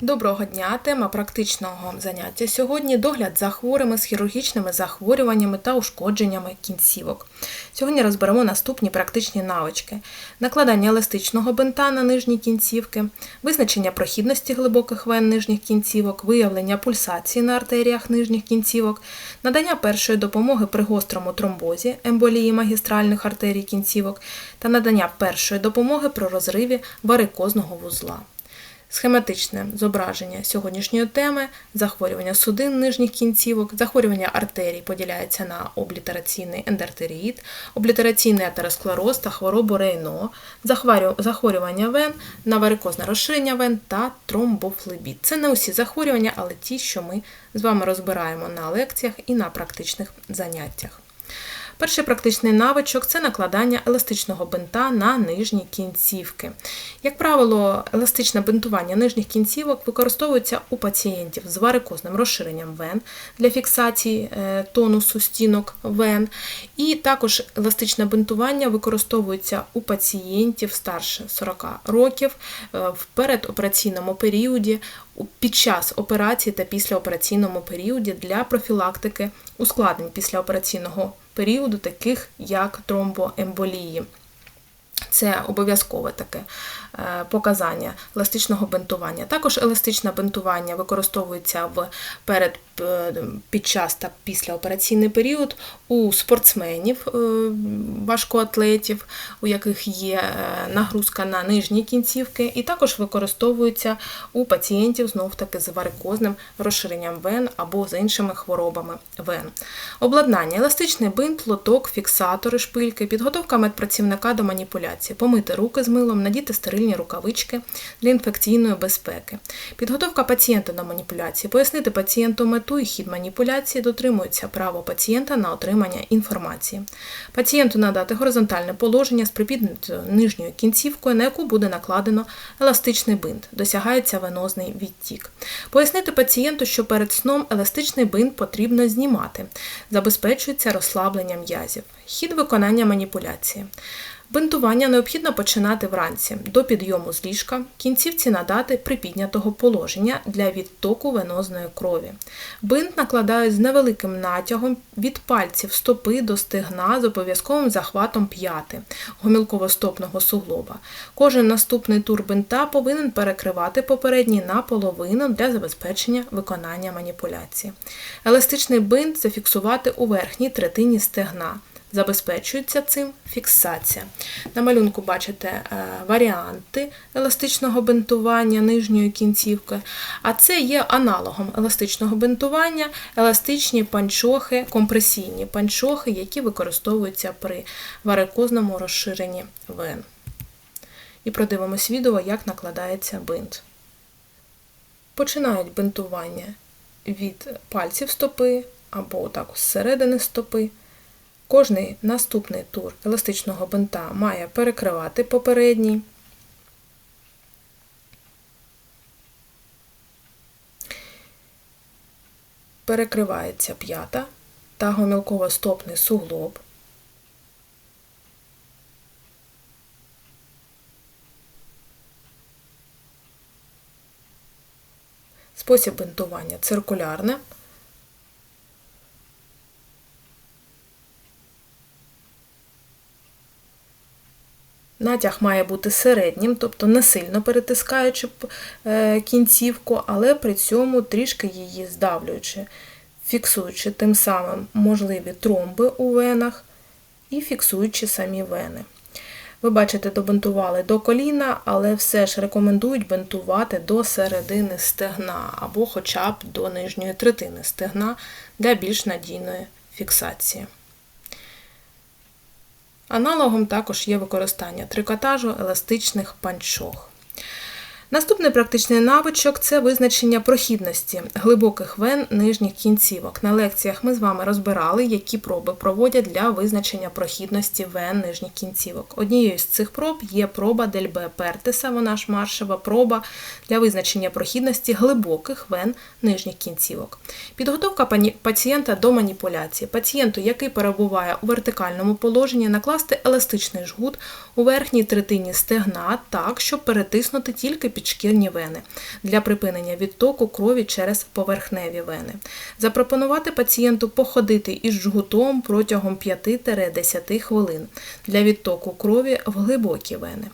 Доброго дня! Тема практичного заняття сьогодні догляд за хворими з хірургічними захворюваннями та ушкодженнями кінцівок. Сьогодні розберемо наступні практичні навички: накладання еластичного бинта на нижні кінцівки, визначення прохідності глибоких вен нижніх кінцівок, виявлення пульсації на артеріях нижніх кінцівок, надання першої допомоги при гострому тромбозі, емболії магістральних артерій кінцівок та надання першої допомоги при розриві варикозного вузла. Схематичне зображення сьогоднішньої теми захворювання судин нижніх кінцівок, захворювання артерій поділяється на облітераційний ендартеріїд, облітераційний атеросклероз та хворобу Рейно, захворювання вен на варикозне розширення вен та тромбофлебіт. Це не усі захворювання, але ті, що ми з вами розбираємо на лекціях і на практичних заняттях. Перший практичний навичок це накладання еластичного бинта на нижні кінцівки. Як правило, еластичне бинтування нижніх кінцівок використовується у пацієнтів з варикозним розширенням вен для фіксації е, тонусу стінок вен, і також еластичне бинтування використовується у пацієнтів старше 40 років е, в передопераційному періоді, під час операції та післяопераційному періоді для профілактики ускладнень післяопераційного періоду, таких як тромбоемболії. Це обов'язкове таке е, показання еластичного бинтування. Також еластичне бинтування використовується в перед, е, під час та післяопераційний період у спортсменів, е, важкоатлетів, у яких є нагрузка на нижні кінцівки, і також використовується у пацієнтів знов таки з варикозним розширенням вен або з іншими хворобами вен. Обладнання, еластичний бинт, лоток, фіксатори, шпильки, підготовка медпрацівника до маніпуляції, помити руки з милом, надіти стерильні рукавички для інфекційної безпеки, підготовка пацієнта до маніпуляції, пояснити пацієнту мету і хід маніпуляції, дотримується право пацієнта на отримання інформації. Пацієнту надати горизонтальне положення з припіднятою нижньою кінцівкою, на яку буде накладено еластичний бинт, досягається венозний відтік. Пояснити пацієнту, що перед сном еластичний бинт потрібно знімати, забезпечується розслаблення м'язів. Хід виконання маніпуляції. Бинтування необхідно починати вранці до підйому з ліжка, кінцівці надати припіднятого положення для відтоку венозної крові. Бинт накладають з невеликим натягом від пальців стопи до стегна з обов'язковим захватом п'яти гомілково-стопного суглоба. Кожен наступний тур бинта повинен перекривати попередній наполовину для забезпечення виконання маніпуляції. Еластичний бинт зафіксувати у верхній третині стегна. Забезпечується цим фіксація. На малюнку бачите е, варіанти еластичного бинтування нижньої кінцівки, а це є аналогом еластичного бинтування, еластичні панчохи, компресійні панчохи, які використовуються при варикозному розширенні вен. І продивимось відео, як накладається бинт. Починають бинтування від пальців стопи або так зсередини стопи. Кожний наступний тур еластичного бинта має перекривати попередній. Перекривається п'ята та гомілково-стопний суглоб. Спосіб бинтування циркулярне. Натяг має бути середнім, тобто не сильно перетискаючи е, кінцівку, але при цьому трішки її здавлюючи, фіксуючи тим самим можливі тромби у венах і фіксуючи самі вени. Ви бачите, добинтували до коліна, але все ж рекомендують бинтувати до середини стегна або хоча б до нижньої третини стегна для більш надійної фіксації. Аналогом також є використання трикотажу еластичних панчох. Наступний практичний навичок це визначення прохідності глибоких вен нижніх кінцівок. На лекціях ми з вами розбирали, які проби проводять для визначення прохідності вен нижніх кінцівок. Однією з цих проб є проба Дельбе Пертеса, вона ж маршева проба для визначення прохідності глибоких вен нижніх кінцівок. Підготовка пацієнта до маніпуляції. Пацієнту, який перебуває у вертикальному положенні, накласти еластичний жгут у верхній третині стегна так, щоб перетиснути тільки підшкірні вени для припинення відтоку крові через поверхневі вени. Запропонувати пацієнту походити із жгутом протягом 5-10 хвилин для відтоку крові в глибокі вени.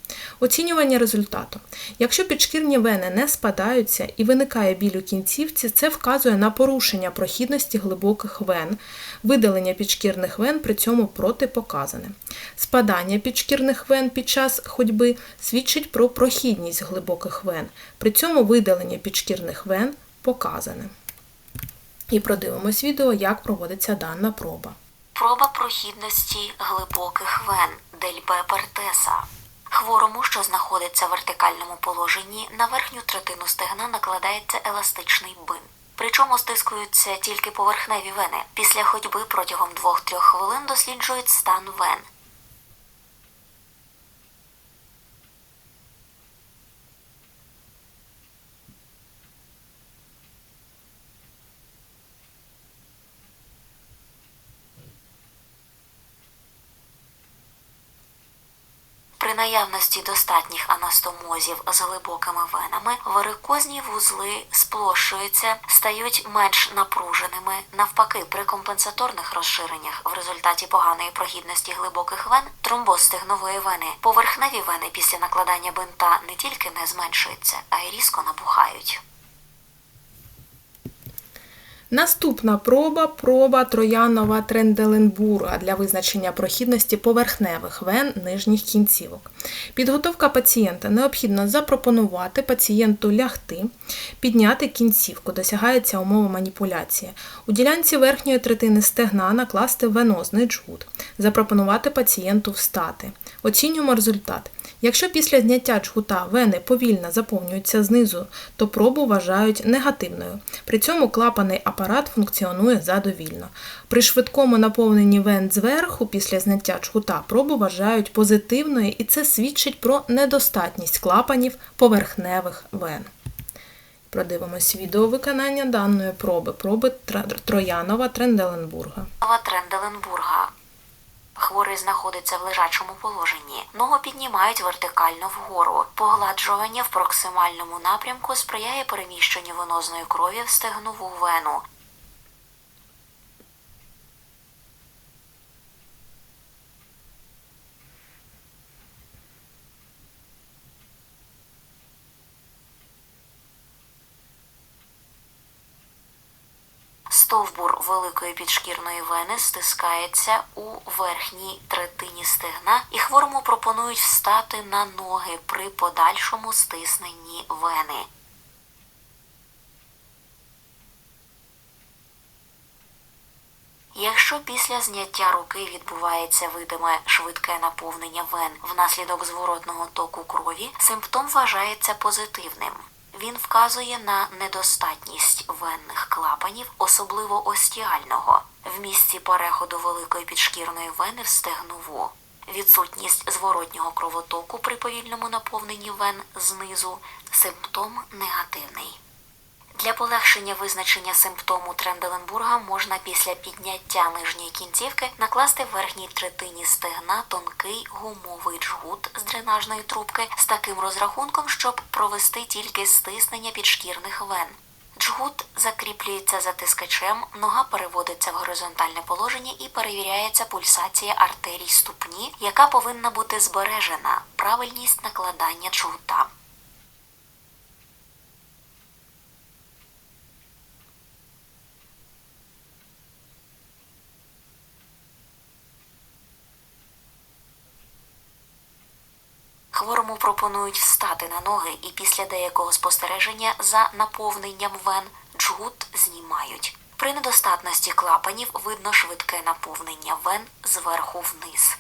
Оцінювання результату. Якщо підшкірні вени не спадаються і виникає біль у кінцівці, це вказує на порушення прохідності глибоких вен, видалення підшкірних вен при цьому протипоказане. Спадання підшкірних вен під час ходьби свідчить про прохідність глибоких вен, при цьому видалення підшкірних вен показане. І продивимось відео, як проводиться дана проба. Проба прохідності глибоких вен Дельбе Пертеса. Хворому, що знаходиться в вертикальному положенні, на верхню третину стегна накладається еластичний бин. Причому стискуються тільки поверхневі вени. Після ходьби протягом 2-3 хвилин досліджують стан вен. Наявності достатніх анастомозів з глибокими венами варикозні вузли сплощуються, стають менш напруженими. Навпаки, при компенсаторних розширеннях в результаті поганої прохідності глибоких вен тромбоз стегнової вени, поверхневі вени після накладання бинта не тільки не зменшуються, а й різко набухають. Наступна проба проба Троянова Тренделенбурга для визначення прохідності поверхневих вен нижніх кінцівок. Підготовка пацієнта необхідно запропонувати пацієнту лягти, підняти кінцівку, досягається умова маніпуляції. У ділянці верхньої третини стегна накласти венозний джгут, запропонувати пацієнту встати. Оцінюємо результат. Якщо після зняття джгута вени повільно заповнюються знизу, то пробу вважають негативною. При цьому клапаний апарат функціонує задовільно. При швидкому наповненні вен зверху після зняття джгута пробу вважають позитивною і це свідчить про недостатність клапанів поверхневих вен. Продивимось відео виконання даної проби, проби Троянова Тренделенбурга. Тренделенбурга. Хворий знаходиться в лежачому положенні. Ногу піднімають вертикально вгору. Погладжування в проксимальному напрямку сприяє переміщенню венозної крові в стегнову вену. Великої підшкірної вени стискається у верхній третині стегна, і хворому пропонують встати на ноги при подальшому стисненні вени. Якщо після зняття руки відбувається видиме швидке наповнення вен внаслідок зворотного току крові, симптом вважається позитивним. Він вказує на недостатність венних клапанів, особливо остіального, в місці переходу великої підшкірної вени в стегнову. Відсутність зворотнього кровотоку при повільному наповненні вен знизу симптом негативний. Для полегшення визначення симптому Тренделенбурга можна після підняття нижньої кінцівки накласти в верхній третині стегна тонкий гумовий джгут з дренажної трубки з таким розрахунком, щоб провести тільки стиснення підшкірних вен. Джгут закріплюється затискачем, нога переводиться в горизонтальне положення і перевіряється пульсація артерій ступні, яка повинна бути збережена, правильність накладання джгута. Хворому пропонують встати на ноги і після деякого спостереження за наповненням вен джгут знімають. При недостатності клапанів видно швидке наповнення вен зверху вниз.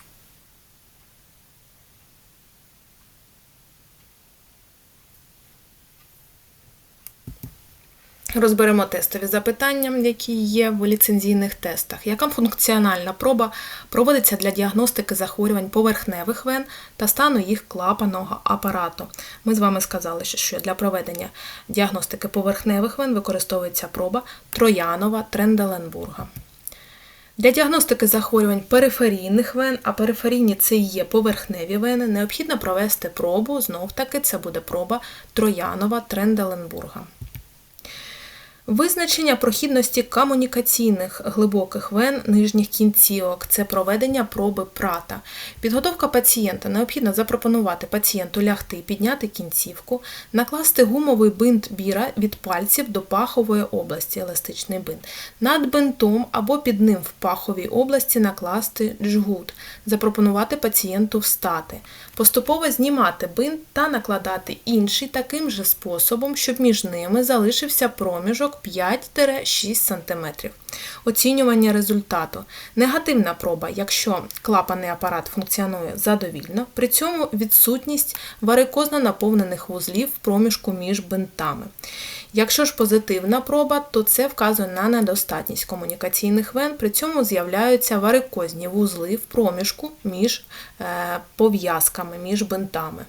Розберемо тестові запитання, які є в ліцензійних тестах. Яка функціональна проба проводиться для діагностики захворювань поверхневих вен та стану їх клапаного апарату? Ми з вами сказали, що для проведення діагностики поверхневих вен використовується проба Троянова Тренделенбурга. Для діагностики захворювань периферійних вен, а периферійні це є поверхневі вени, необхідно провести пробу, знов таки це буде проба Троянова Тренделенбурга. Визначення прохідності комунікаційних глибоких вен нижніх кінцівок це проведення проби прата. Підготовка пацієнта необхідно запропонувати пацієнту лягти, підняти кінцівку, накласти гумовий бинт біра від пальців до пахової області, еластичний бинт. Над бинтом або під ним в паховій області накласти джгут, запропонувати пацієнту встати, поступово знімати бинт та накладати інший таким же способом, щоб між ними залишився проміжок 5-6 см. Оцінювання результату. Негативна проба, якщо клапанний апарат функціонує задовільно, при цьому відсутність варикозно наповнених вузлів в проміжку між бинтами. Якщо ж позитивна проба, то це вказує на недостатність комунікаційних вен, при цьому з'являються варикозні вузли в проміжку між е, пов'язками, між бинтами.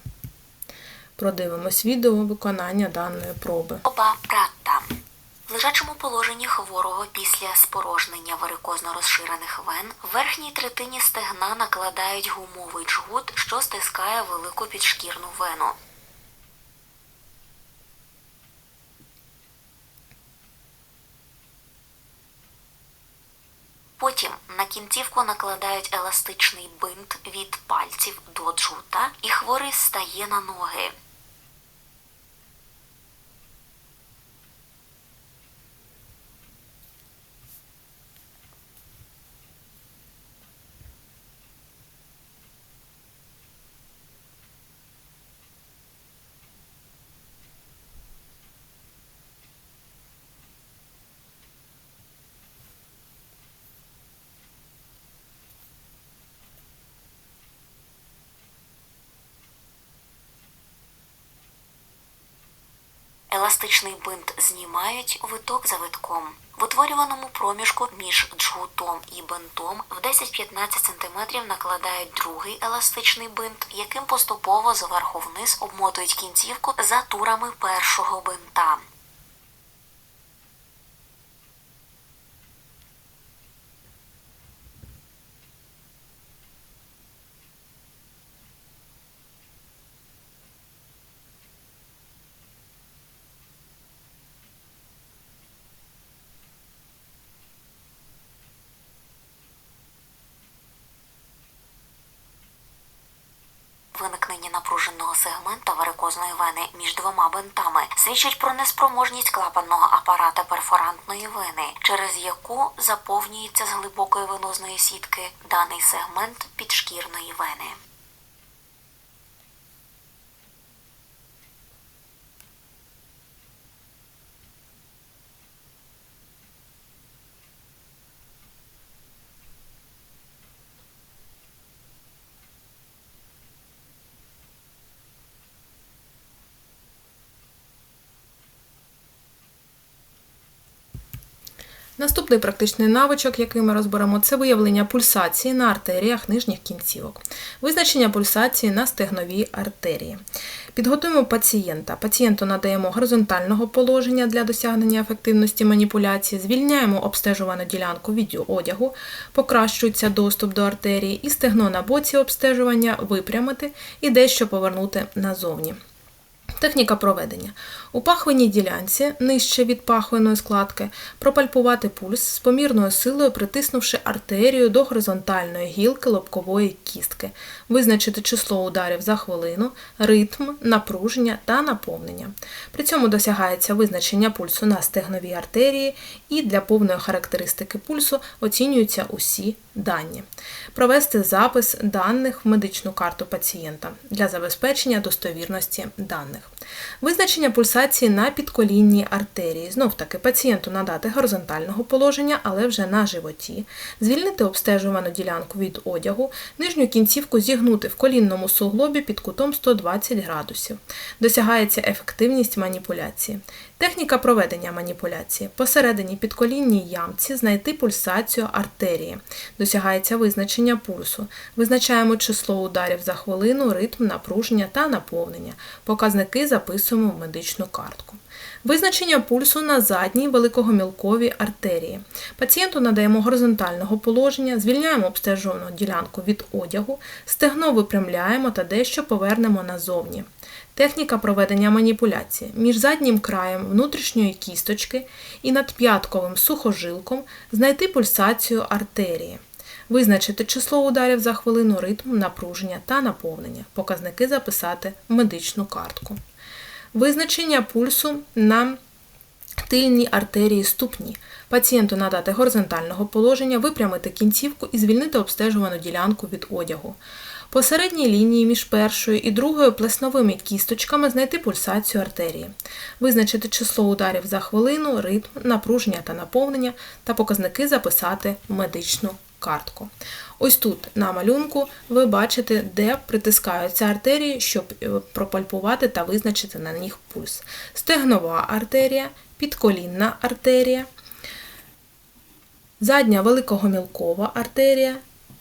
Продивимось відео виконання даної проби. Проба прата. В лежачому положенні хворого після спорожнення варикозно розширених вен в верхній третині стегна накладають гумовий джгут, що стискає велику підшкірну вену. Потім на кінцівку накладають еластичний бинт від пальців до джута, і хворий стає на ноги. Еластичний бинт знімають виток за витком. В утворюваному проміжку між джгутом і бинтом в 10-15 см накладають другий еластичний бинт, яким поступово зверху вниз обмотують кінцівку за турами першого бинта. Виникнення напруженого сегмента варикозної вени між двома бинтами свідчить про неспроможність клапанного апарата перфорантної вени, через яку заповнюється з глибокої венозної сітки даний сегмент підшкірної вени. Наступний практичний навичок, який ми розберемо, це виявлення пульсації на артеріях нижніх кінцівок, визначення пульсації на стегновій артерії. Підготуємо пацієнта. Пацієнту надаємо горизонтального положення для досягнення ефективності маніпуляції, звільняємо обстежувану ділянку від одягу, покращується доступ до артерії і стегно на боці обстежування випрямити і дещо повернути назовні. Техніка проведення. У пахвинній ділянці, нижче від пахвиної складки, пропальпувати пульс з помірною силою, притиснувши артерію до горизонтальної гілки лобкової кістки, визначити число ударів за хвилину, ритм, напруження та наповнення. При цьому досягається визначення пульсу на стегновій артерії і для повної характеристики пульсу оцінюються усі дані. Провести запис даних в медичну карту пацієнта для забезпечення достовірності даних. Визначення пульсації на підколінній артерії. Знов таки пацієнту надати горизонтального положення, але вже на животі, звільнити обстежувану ділянку від одягу, нижню кінцівку зігнути в колінному суглобі під кутом 120 градусів. Досягається ефективність маніпуляції. Техніка проведення маніпуляції. Посередині підколінній ямці знайти пульсацію артерії. Досягається визначення пульсу. Визначаємо число ударів за хвилину, ритм, напруження та наповнення. Показники записуємо в медичну картку. Визначення пульсу на задній великогомілковій артерії. Пацієнту надаємо горизонтального положення, звільняємо обстежувану ділянку від одягу, стегно випрямляємо та дещо повернемо назовні. Техніка проведення маніпуляції. Між заднім краєм внутрішньої кісточки і над п'ятковим сухожилком знайти пульсацію артерії. Визначити число ударів за хвилину, ритм, напруження та наповнення. Показники записати в медичну картку. Визначення пульсу на тильній артерії ступні. Пацієнту надати горизонтального положення, випрямити кінцівку і звільнити обстежувану ділянку від одягу. По середній лінії між першою і другою плесновими кісточками знайти пульсацію артерії, визначити число ударів за хвилину, ритм, напруження та наповнення та показники записати в медичну картку. Ось тут на малюнку ви бачите, де притискаються артерії, щоб е, пропальпувати та визначити на них пульс. Стегнова артерія, підколінна артерія, задня великогомілкова артерія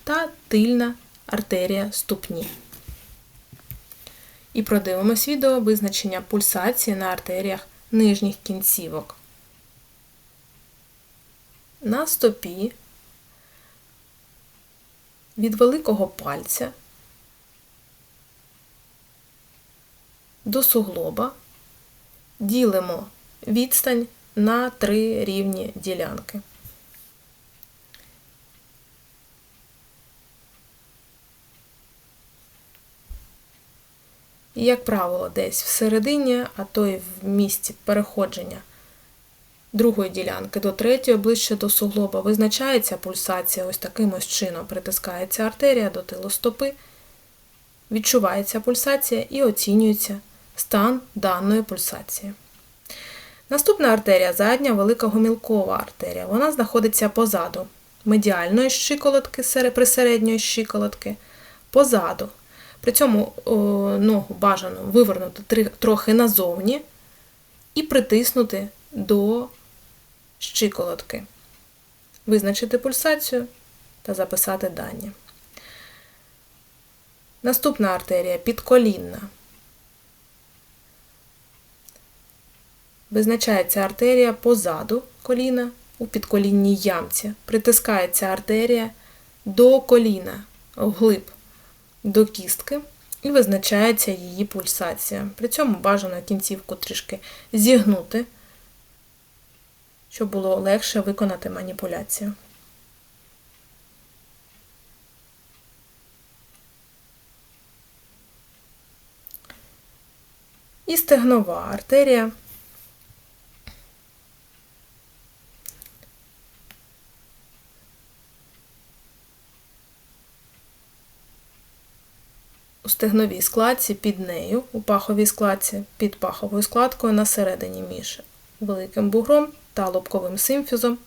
та тильна артерія ступні. І продивимось відео визначення пульсації на артеріях нижніх кінцівок. На стопі від великого пальця до суглоба ділимо відстань на три рівні ділянки. І, як правило, десь всередині, а то й в місці переходження другої ділянки до третьої, ближче до суглоба, визначається пульсація ось таким ось чином. Притискається артерія до тилу стопи, відчувається пульсація і оцінюється стан даної пульсації. Наступна артерія задня великогомілкова артерія. Вона знаходиться позаду медіальної щиколотки, присередньої щиколотки, позаду. При цьому ногу бажано вивернути трохи назовні і притиснути до щиколотки, визначити пульсацію та записати дані. Наступна артерія підколінна. Визначається артерія позаду коліна у підколінній ямці. Притискається артерія до коліна вглиб до кістки і визначається її пульсація. При цьому бажано кінцівку трішки зігнути, щоб було легше виконати маніпуляцію. І стегнова артерія. У стегновій складці під нею, у паховій складці під паховою складкою на середині між великим бугром та лобковим симфізом.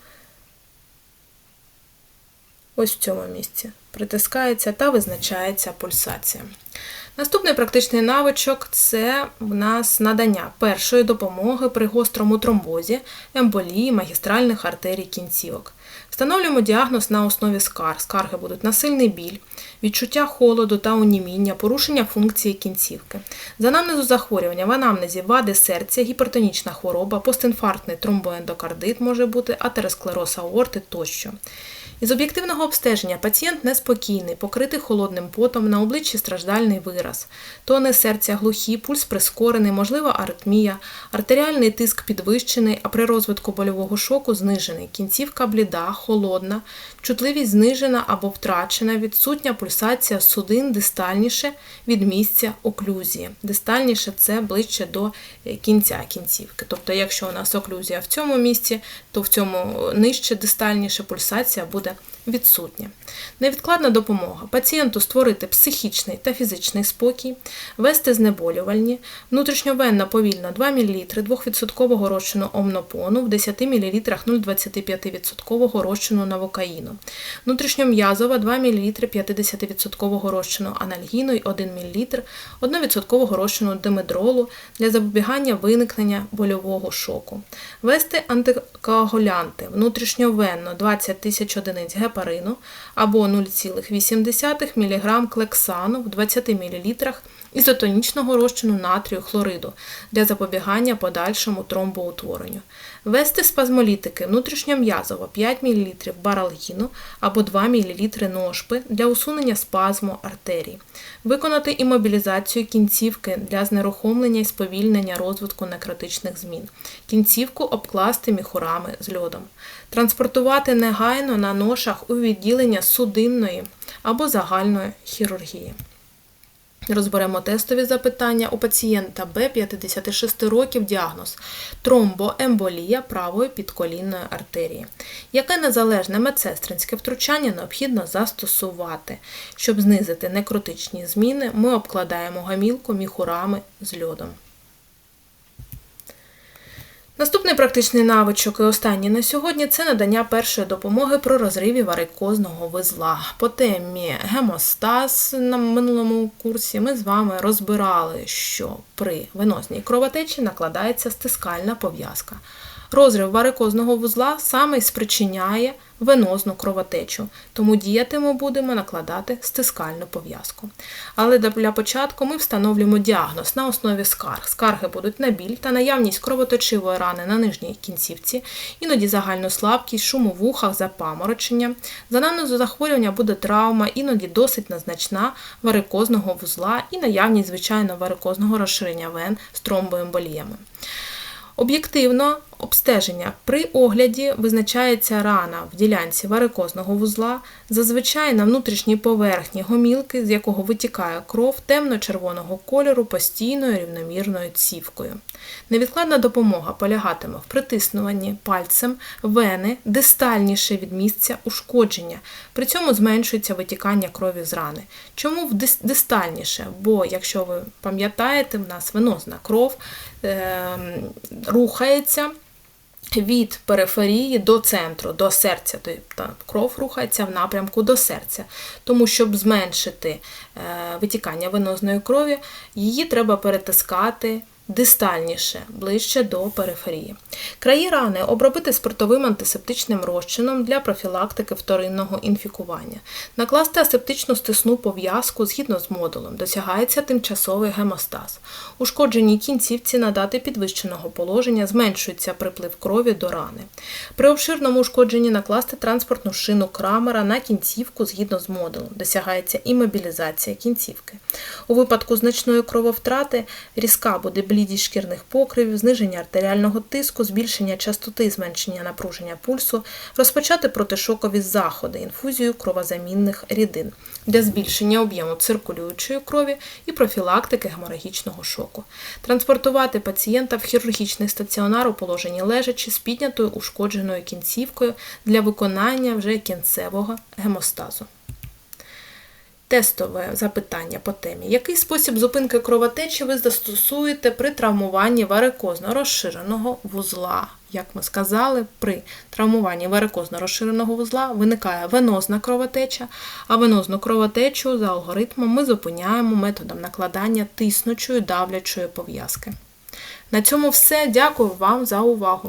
Ось в цьому місці притискається та визначається пульсація. Наступний практичний навичок це в нас надання першої допомоги при гострому тромбозі, емболії, магістральних артерій кінцівок. Встановлюємо діагноз на основі скарг. Скарги будуть на сильний біль, відчуття холоду та уніміння, порушення функції кінцівки. За анамнезу захворювання в анамнезі вади серця, гіпертонічна хвороба, постінфарктний тромбоендокардит може бути, атеросклероз аорти тощо. Із об'єктивного обстеження пацієнт неспокійний, покритий холодним потом, на обличчі страждальний вираз, тони серця глухі, пульс прискорений, можлива аритмія, артеріальний тиск підвищений, а при розвитку больового шоку знижений, кінцівка бліда, холодна, чутливість знижена або втрачена, відсутня пульсація судин дистальніше від місця оклюзії. Дистальніше це ближче до е, кінця кінцівки. Тобто, якщо у нас оклюзія в цьому місці, то в цьому нижче дистальніше пульсація буде відсутня. Невідкладна допомога пацієнту створити психічний та фізичний спокій, вести знеболювальні, внутрішньовенна повільно 2 мл 2% розчину омнопону в 10 мл 0,25% розчину навокаїну, внутрішньом'язова 2 мл 50% розчину анальгіну і 1 мл 1% розчину димедролу для запобігання виникнення больового шоку, вести антикоагулянти внутрішньовенно 20 тисяч одиниць гепарину або 0,8 мг клексану в 20 мл ізотонічного розчину натрію хлориду для запобігання подальшому тромбоутворенню. Ввести спазмолітики внутрішньом'язово 5 мл баралгіну або 2 мл ношпи для усунення спазму артерій. Виконати імобілізацію кінцівки для знерухомлення і сповільнення розвитку некротичних змін. Кінцівку обкласти міхурами з льодом. Транспортувати негайно на ношах у відділення судинної або загальної хірургії. Розберемо тестові запитання у пацієнта Б 56 років діагноз тромбоемболія правої підколінної артерії. Яке незалежне медсестринське втручання необхідно застосувати? Щоб знизити некротичні зміни, ми обкладаємо гамілку міхурами з льодом. Наступний практичний навичок і останній на сьогодні це надання першої допомоги при розриві варикозного вузла. По темі гемостаз на минулому курсі ми з вами розбирали, що при венозній кровотечі накладається стискальна пов'язка. Розрив варикозного вузла саме й спричиняє венозну кровотечу, тому діяти ми будемо накладати стискальну пов'язку. Але для початку ми встановлюємо діагноз на основі скарг. Скарги будуть на біль та наявність кровоточивої рани на нижній кінцівці, іноді загальну слабкість, шум у вухах, запаморочення. За анамнезу захворювання буде травма, іноді досить незначна варикозного вузла і наявність звичайно варикозного розширення вен з тромбоемболіями. Об'єктивно обстеження при огляді визначається рана в ділянці варикозного вузла, зазвичай на внутрішній поверхні гомілки, з якого витікає кров темно-червоного кольору постійною рівномірною цівкою. Невідкладна допомога полягатиме в притиснуванні пальцем вени дистальніше від місця ушкодження. При цьому зменшується витікання крові з рани. Чому дистальніше? Бо, якщо ви пам'ятаєте, в нас венозна кров е, рухається від периферії до центру, до серця. Тобто кров рухається в напрямку до серця. Тому, щоб зменшити е, витікання венозної крові, її треба перетискати дистальніше, ближче до периферії. Краї рани обробити спиртовим антисептичним розчином для профілактики вторинного інфікування. Накласти асептичну стисну пов'язку згідно з модулем. Досягається тимчасовий гемостаз. Ушкодженій кінцівці надати підвищеного положення, зменшується приплив крові до рани. При обширному ушкодженні накласти транспортну шину крамера на кінцівку згідно з модулем. Досягається імобілізація кінцівки. У випадку значної крововтрати різка буде блідість шкірних покривів, зниження артеріального тиску, збільшення частоти і зменшення напруження пульсу, розпочати протишокові заходи, інфузію кровозамінних рідин для збільшення об'єму циркулюючої крові і профілактики геморагічного шоку. Транспортувати пацієнта в хірургічний стаціонар у положенні лежачи з піднятою ушкодженою кінцівкою для виконання вже кінцевого гемостазу. Тестове запитання по темі. Який спосіб зупинки кровотечі ви застосуєте при травмуванні варикозно розширеного вузла? Як ми сказали, при травмуванні варикозно розширеного вузла виникає венозна кровотеча, а венозну кровотечу за алгоритмом ми зупиняємо методом накладання тиснучої давлячої пов'язки. На цьому все. Дякую вам за увагу!